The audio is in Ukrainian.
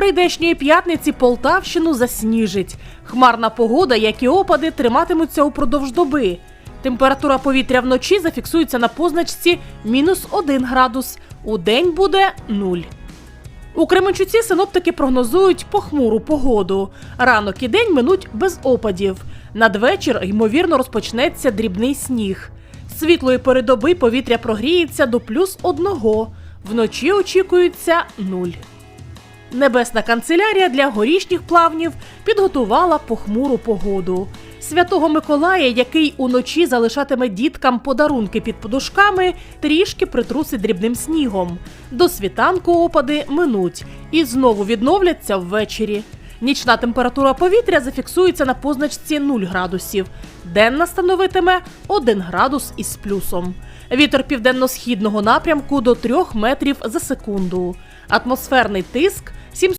прийдешньої п'ятниці Полтавщину засніжить. Хмарна погода, як і опади, триматимуться упродовж доби. Температура повітря вночі зафіксується на позначці мінус 1 градус. У день буде 0. У Кременчуці синоптики прогнозують похмуру погоду. Ранок і день минуть без опадів. Надвечір, ймовірно, розпочнеться дрібний сніг. Світлої передоби повітря прогріється до плюс одного. Вночі очікується нуль. Небесна канцелярія для горішніх плавнів підготувала похмуру погоду. Святого Миколая, який уночі залишатиме діткам подарунки під подушками, трішки притрусить дрібним снігом. До світанку опади минуть і знову відновляться ввечері. Нічна температура повітря зафіксується на позначці 0 градусів. Денна становитиме 1 градус із плюсом. Вітер південно-східного напрямку до 3 метрів за секунду. Атмосферний тиск